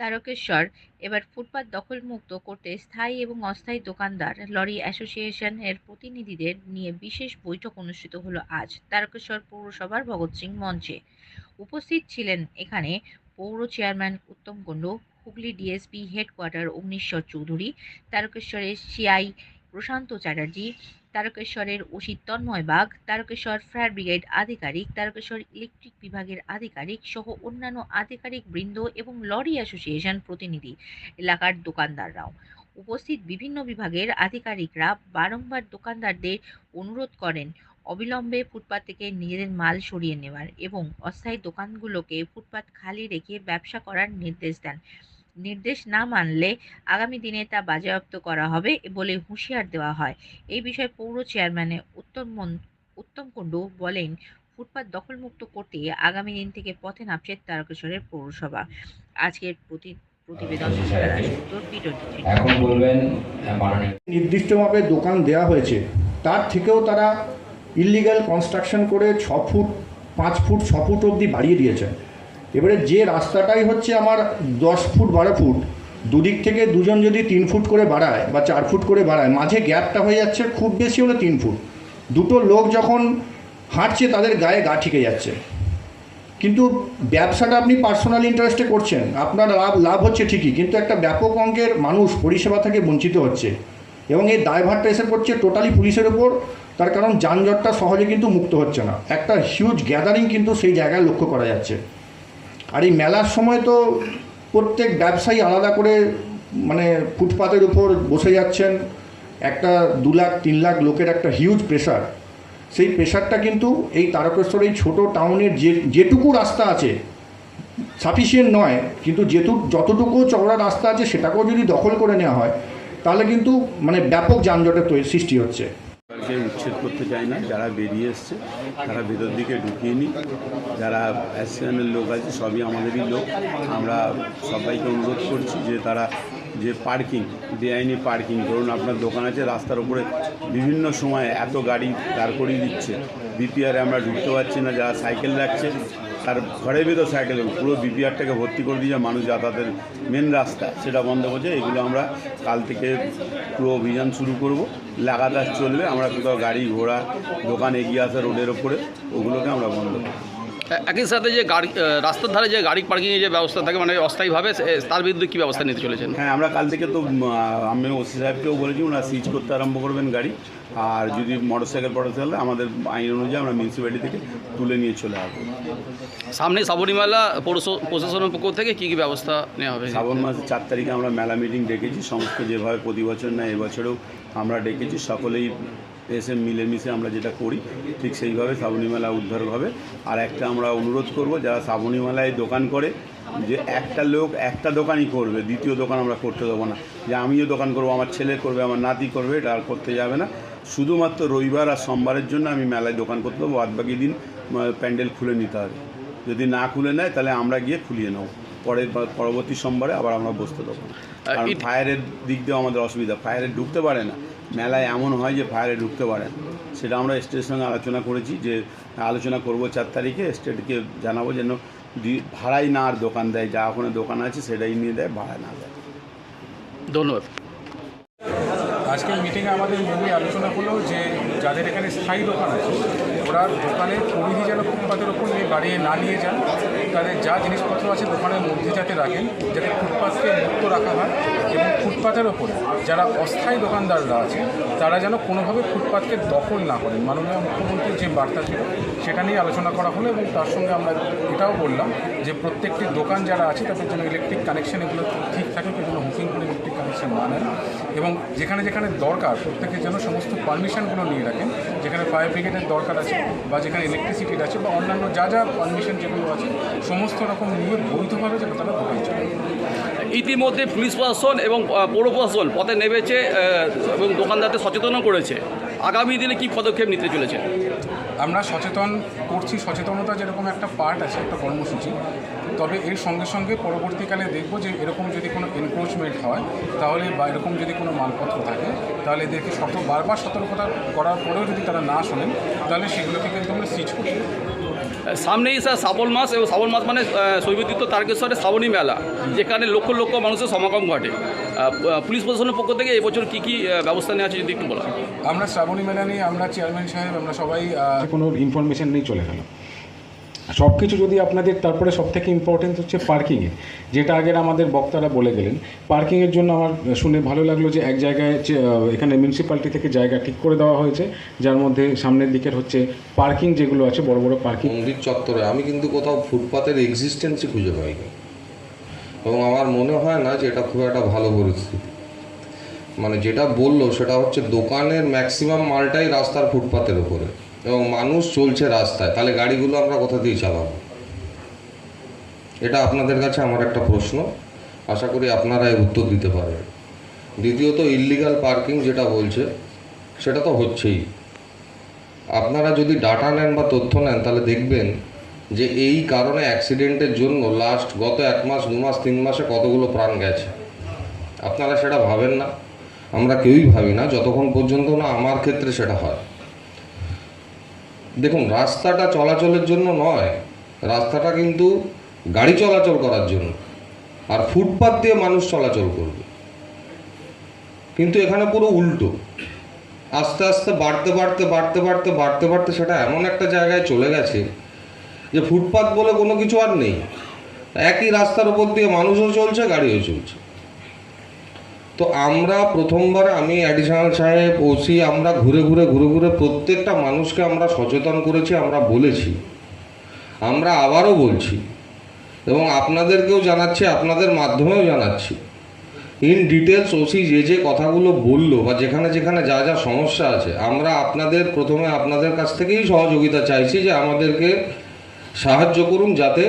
তারকেশ্বর। এবার ফুটপাত দখলমুক্ত করতে স্থায়ী এবং অস্থায়ী দোকানদার, লরি অ্যাসোসিয়েশন এর প্রতিনিধিদের নিয়ে বিশেষ বৈঠক অনুষ্ঠিত হলো আজ তারকেশ্বর পৌরসভার ভগৎ সিং মঞ্চে। উপস্থিত ছিলেন এখানে পৌর chairman Uttam Kundu, Hooghly DSP headquarter Agnishwar Chowdhury, তারকেশ্বরের CI প্রশান্ত Chatterjee তারকেশ্বরের OC Tanmay Bag, Tarakeswar fire brigade আধিকারিক, তারকেশ্বর ইলেকট্রিক বিভাগের আধিকারিক সহ অন্যান্য আধিকারিক বৃন্দ এবং লরি অ্যাসোসিয়েশন প্রতিনিধি এলাকার দোকানদাররাও। উপস্থিত বিভিন্ন বিভাগের আধিকারিকরা বারংবার দোকানদারদের অনুরোধ করেন, অবিলম্বে ফুটপাত থেকে নিজেদের মাল সরিয়ে নেওয়ার এবং অস্থায়ী দোকানগুলোকে ফুটপাত খালি রেখে ব্যবসা করার নির্দেশ দেন। নির্দেশ না মানলে আগামী দিনে তা বাজেয়াপ্ত করা হবে বলে হুঁশিয়ার দেওয়া হয়। এই বিষয়ে পৌর চেয়ারম্যান উত্তম মন- উত্তম কুণ্ডু বলেন ফুটপাত দখলমুক্ত করতে আগামী দিন থেকে পথে নামছে তারকেশ্বরের পৌরসভা। আজকের প্রতি প্রতিবেদন এখন বলবেন মাননীয় নির্দিষ্টভাবে দোকান দেওয়া হয়েছে। তার থেকেও তারা ইলিগাল কনস্ট্রাকশন করে ছ ফুট পাঁচ ফুট ছ ফুট অবধি বাড়িয়ে দিয়েছে। এবারে যে রাস্তাটাই হচ্ছে আমার দশ ফুট, বারো ফুট, দুদিক থেকে দুজন যদি তিন ফুট করে বাড়ায় বা চার ফুট করে বাড়ায়, মাঝে গ্যাপটা হয়ে যাচ্ছে, খুব বেশি হলে তিন ফুট। দুটো লোক যখন হাঁটছে, তাদের গায়ে গা ঠিকে যাচ্ছে। কিন্তু ব্যবসাটা আপনি পার্সোনাল ইন্টারেস্টে করছেন, আপনার লাভ লাভ হচ্ছে ঠিকই, কিন্তু একটা ব্যাপক অঙ্কের মানুষ পরিষেবা থেকে বঞ্চিত হচ্ছে। এবং এই দায়ভারটা এসে পড়ছে টোটালি পুলিশের ওপর, তার কারণ যানজটটা সহজে কিন্তু মুক্ত হচ্ছে না। একটা হিউজ গ্যাদারিং কিন্তু সেই জায়গায় লক্ষ্য করা যাচ্ছে। আর এই মেলার সময় তো প্রত্যেক ব্যবসায়ী আলাদা করে মানে ফুটপাতের উপর বসে যাচ্ছেন। একটা দু লাখ, তিন লাখ লোকের একটা হিউজ প্রেশার সেই প্রেশারটা কিন্তু এই তারকেশ্বর, এই ছোটো টাউনের যে, যেটুকু রাস্তা আছে সাফিসিয়েন্ট নয়, কিন্তু যেটুক, যতটুকু চওড়া রাস্তা আছে, সেটাকেও যদি দখল করে নেওয়া হয়, তাহলে কিন্তু মানে ব্যাপক যানজটের সৃষ্টি হচ্ছে। সরকারকে উচ্ছেদ করতে চায় না। যারা বেরিয়ে এসছে, তারা ভেতর দিকে ঢুকিয়ে নিই যারা অ্যাসিয়ানের লোক আছে, সবই আমাদেরই লোক। আমরা সবাইকে অনুরোধ করছি যে তারা যে পার্কিং, বেআইনি পার্কিং, ধরুন আপনার দোকান আছে, রাস্তার উপরে বিভিন্ন সময় এত গাড়ি দাঁড় করিয়ে দিচ্ছে। বিপিআরে আমরা ঢুকতে পারছি না, যারা সাইকেল রাখছে তার ঘরের ভিতর সাইকেল পুরো বিপিআরটাকে ভর্তি করে দিয়ে মানুষ যাতায়াতের মেন রাস্তা, সেটা বন্ধ করছে। এগুলো আমরা কাল থেকে পুরো অভিযান শুরু করব। লাগাতার চলবে। আমরা কোথাও গাড়ি ঘোড়া, দোকান এগিয়ে আসা রোডের ওপরে, ওগুলোকে আমরা বন্ধ করব। একই সাথে যে গাড়ি রাস্তার ধারে যে গাড়ি পার্কিংয়ের যে ব্যবস্থা থাকে মানে অস্থায়ীভাবে তার বিরুদ্ধে কী ব্যবস্থা নিতে চলেছেন? হ্যাঁ আমরা কাল থেকে তো আমি ওসি সাহেবকেও বলেছি ওনারা সিজ করতে আরম্ভ করবেন গাড়ি। আর যদি মোটর সাইকেল পটার আমাদের আইন অনুযায়ী আমরা মিউনিসিপ্যালিটি থেকে তুলে নিয়ে চলে আসব। সামনে সাবরীমালা প্রশাসনের পক্ষ থেকে কী কী ব্যবস্থা নেওয়া হবে? শ্রাবণ মাসের চার তারিখে আমরা মেলা মিটিং ডেকেছি সমস্ত যেভাবে প্রতি বছর না এবছরেও আমরা ডেকেছি সকলেই এসে মিলেমিশে আমরা যেটা করি, ঠিক সেইভাবে শ্রাবণী মেলা উদ্ধার হবে। আর একটা আমরা অনুরোধ করব, যারা শ্রাবণী মেলায় দোকান করে, যে একটা লোক একটা দোকানই করবে, দ্বিতীয় দোকান আমরা করতে দেবো না। যে আমিও দোকান করব, আমার ছেলে করবে, আমার নাতি করবে, এটা আর করতে যাবে না। শুধুমাত্র রবিবার আর সোমবারের জন্য আমি মেলায় দোকান করতে দেবো বাদ বাকি দিন প্যান্ডেল খুলে নিতে হবে। যদি না খুলে নেয়, তাহলে আমরা গিয়ে খুলিয়ে নেব। পরের পরবর্তী সোমবারে আবার আমরা বসতে দেবো। কারণ ফায়ারের দিক দিয়েও আমাদের অসুবিধা। ফায়ারে ঢুকতে পারে না। মেলায় এমন হয় যে ফায়ারে ঢুকতে পারে না। সেটা আমরা স্টেটের সঙ্গে আলোচনা করেছি যে আলোচনা করব চার তারিখে স্টেটকে জানাব যেন ভাড়াই না আর দোকান দেয়। যা ওখানে দোকান আছে সেটাই নিয়ে দেয় ভাড়া না দেয়। ধন্যবাদ। আজকের মিটিংয়ে আমাদের মেনলি আলোচনা হলো যে যাদের এখানে স্থায়ী দোকান আছে, ওরা দোকানের পরিধি যেন ফুটপাতের ওপর নিয়ে বাড়িয়ে না নিয়ে যান, তাদের যা জিনিসপত্র আছে দোকানের মধ্যে যাতে রাখেন, যাতে ফুটপাতকে মুক্ত রাখা হয় এবং ফুটপাতের ওপরে যারা অস্থায়ী দোকানদাররা আছে তারা যেন কোনোভাবে ফুটপাতকে দখল না করেন। মাননীয় মুখ্যমন্ত্রীর যে বার্তা ছিল, সেটা নিয়ে আলোচনা করা হলো এবং তার সঙ্গে আমরা এটাও বললাম যে প্রত্যেকটি দোকান যারা আছে, তাদের জন্য ইলেকট্রিক কানেকশন এগুলো ঠিক থাকে কেউ যেন হুকিং করে ইলেকট্রিক কানেকশন না নেন। এবং যেখানে যেখানে দরকার, প্রত্যেকে যেন সমস্ত পারমিশনগুলো নিয়ে রাখেন, যেখানে ফায়ার ব্রিগেডের দরকার আছে বা যেখানে ইলেকট্রিসিটির আছে বা অন্যান্য যা যা পারমিশন যেগুলো আছে, সমস্ত রকম নিয়ে বৈধভাবে যেন তারা দোকান চলে ইতিমধ্যে পুলিশ প্রশাসন এবং পৌর প্রশাসন পথে নেমেছে এবং দোকানদারদের সচেতনও করেছে। আগামী দিনে কী পদক্ষেপ নিতে চলেছে? আমরা সচেতন করছি, সচেতনতা যেরকম একটা পার্ট আছে, একটা কর্মসূচি, তবে এর সঙ্গে সঙ্গে পরবর্তীকালে দেখব যে এরকম যদি কোনো এনক্রোচমেন্ট হয়, তাহলে বা এরকম যদি কোনো মালপত্র থাকে, তাহলে এদেরকে সত বারবার সতর্কতা করার পরেও যদি তারা না শোনেন, তাহলে সেগুলোকে কিন্তু আমরা সিজ করি সামনেই স্যার শ্রাবণ মাস, এবং শ্রাবণ মাস মানে শৈবতীর্থ তারকেশ্বরের শ্রাবণী মেলা, যেখানে লক্ষ লক্ষ মানুষের সমাগম ঘটে। পুলিশ প্রশাসনের পক্ষ থেকে এবছর কী কী ব্যবস্থা নেওয়া আছে যদি একটু বলা আমরা শ্রাবণী মেলা নিয়ে আমরা চেয়ারম্যান সাহেব আমরা সবাই কোনো ইনফরমেশন নেই চলে গেল। সব কিছু যদি আপনাদের তারপরে সব থেকে ইম্পর্টেন্ট হচ্ছে পার্কিংয়ে যেটা আগের আমাদের বক্তারা বলে গেলেন পার্কিংয়ের জন্য আমার শুনে ভালো লাগল যে এক জায়গায় এখানে মিউনিসিপ্যালিটি থেকে জায়গা ঠিক করে দেওয়া হয়েছে যার মধ্যে সামনের দিকের হচ্ছে পার্কিং যেগুলো আছে বড় বড় পার্কিং মন্দির চত্বরে। আমি কিন্তু কোথাও ফুটপাতের এক্সিস্টেন্সই খুঁজে পাইনি। এবং আমার মনে হয় না যে এটা খুব একটা ভালো পরিস্থিতি। মানে যেটা বলল সেটা হচ্ছে দোকানের ম্যাক্সিমাম মালটাই রাস্তার ফুটপাতের উপরে এবং মানুষ চলছে রাস্তায়, তাহলে গাড়িগুলো আমরা কোথা দিয়ে চালাবো? এটা আপনাদের কাছে আমার একটা প্রশ্ন, আশা করি আপনারা এর উত্তর দিতে পারবেন। দ্বিতীয়ত ইল্লিগাল পার্কিং যেটা বলছে, সেটা তো হচ্ছেই। আপনারা যদি ডাটা নেন বা তথ্য নেন, তাহলে দেখবেন যে এই কারণে অ্যাক্সিডেন্টের জন্য লাস্ট গত এক মাস, দু মাস, তিন মাসে কতগুলো প্রাণ গেছে। আপনারা সেটা ভাবেন না। আমরা কেউই ভাবি না, যতক্ষণ পর্যন্ত না আমার ক্ষেত্রে সেটা হয়। দেখুন, রাস্তাটা চলাচলের জন্য নয়, রাস্তাটা কিন্তু গাড়ি চলাচল করার জন্য। আর ফুটপাত দিয়ে মানুষ চলাচল করবে। কিন্তু এখানে পুরো উল্টো। আস্তে আস্তে বাড়তে বাড়তে বাড়তে বাড়তে বাড়তে বাড়তে সেটা এমন একটা জায়গায় চলে গেছে যে ফুটপাত বলে কোনো কিছু আর নেই। একই রাস্তার উপর দিয়ে মানুষও চলছে, গাড়িও চলছে। তো আমরা প্রথমবার আমি অ্যাডিশনাল সাহেব ওসি আমরা ঘুরে ঘুরে ঘুরে ঘুরে প্রত্যেকটা মানুষকে আমরা সচেতন করেছি, আমরা বলেছি। আমরা আবারও বলছি। এবং আপনাদেরকেও জানাচ্ছি, আপনাদের মাধ্যমেও জানাচ্ছি। ইন ডিটেলস ওসি যে যে কথাগুলো বলল বা যেখানে যেখানে যা যা সমস্যা আছে, আমরা আপনাদের প্রথমে আপনাদের কাছ থেকেই সহযোগিতা চাইছি যে আমাদেরকে সাহায্য করুন যাতে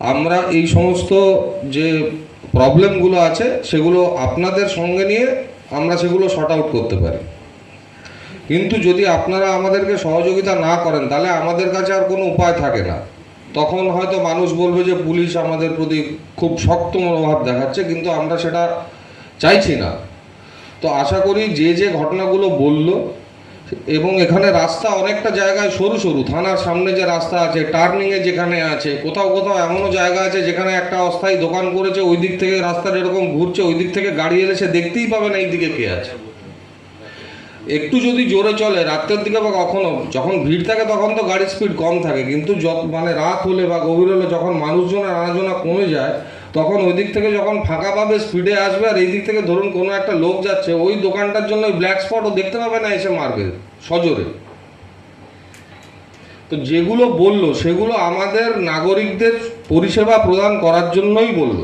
আমরা এই সমস্ত যে প্রবলেমগুলো আছে সেগুলো আপনাদের সঙ্গে নিয়ে আমরা সেগুলো শর্ট আউট করতে পারি। কিন্তু যদি আপনারা আমাদেরকে সহযোগিতা না করেন, তাহলে আমাদের কাছে আর কোনো উপায় থাকে না। তখন হয়তো মানুষ বলবে যে পুলিশ আমাদের প্রতি খুব শক্ত মনোভাব দেখাচ্ছে, কিন্তু আমরা সেটা চাইছি না। তো আশা করি যে যে ঘটনাগুলো বলল এবং এখানে রাস্তা অনেকটা জায়গায় সরু সরু, থানার সামনে যে রাস্তা আছে টার্নিংয়ে যেখানে আছে, কোথাও কোথাও এমনও জায়গা আছে যেখানে একটা অস্থায়ী দোকান করেছে, ওই দিক থেকে রাস্তাটা এরকম ঘুরছে, ওই দিক থেকে গাড়ি এলে সে দেখতেই পাবে না এই দিকে কে আছে। একটু যদি জোরে চলে রাতের দিকে বা কখনো, যখন ভিড় থাকে তখন তো গাড়ির স্পিড কম থাকে, কিন্তু মানে রাত হলে বা গভীর হলে যখন মানুষজনের আনাজোনা কমে যায় তখন ওই দিক থেকে যখন ফাঁকা পাবে স্পিডে আসবে, আর এই দিক থেকে ধরুন কোনো একটা লোক যাচ্ছে, ওই দোকানটার জন্য ওই ব্ল্যাক স্পটও দেখতে পাবে না এসে মারবে, সজোরে। তো যেগুলো বলল, সেগুলো আমাদের নাগরিকদের পরিষেবা প্রদান করার জন্যই বলল।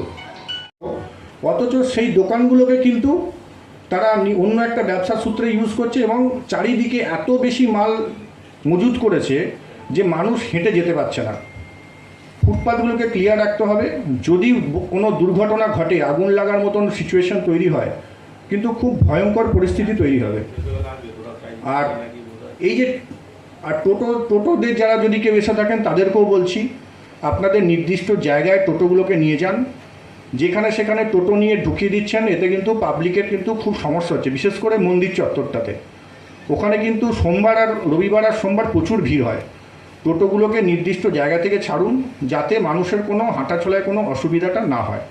অথচ সেই দোকানগুলোকে কিন্তু তারা অন্য একটা ব্যবসার সূত্রে ইউজ করছে এবং চারিদিকে এত বেশি মাল মজুত করেছে যে মানুষ হেঁটে যেতে পারছে না। ফুটপাথগুলোকে ক্লিয়ার রাখতে হবে। যদি কোনো দুর্ঘটনা ঘটে, আগুন লাগার মতন সিচুয়েশন তৈরি হয়, কিন্তু খুব ভয়ঙ্কর পরিস্থিতি তৈরি হবে। আর এই যে, আর টোটো, টোটোদের যারা যদি কেউ এসে থাকেন, তাদেরকেও বলছি, আপনাদের নির্দিষ্ট জায়গায় টোটোগুলোকে নিয়ে যান। যেখানে সেখানে টোটো নিয়ে ঢুকিয়ে দিচ্ছেন, এতে কিন্তু পাবলিকের কিন্তু খুব সমস্যা হচ্ছে, বিশেষ করে মন্দির চত্বরটাতে। ওখানে কিন্তু সোমবার আর রবিবার আর সোমবার প্রচুর ভিড় হয়। টোটোগুলোকে নির্দিষ্ট জায়গা থেকে ছাড়ুন যাতে মানুষের কোনো হাঁটাচলায় কোনো অসুবিধাটা না হয়।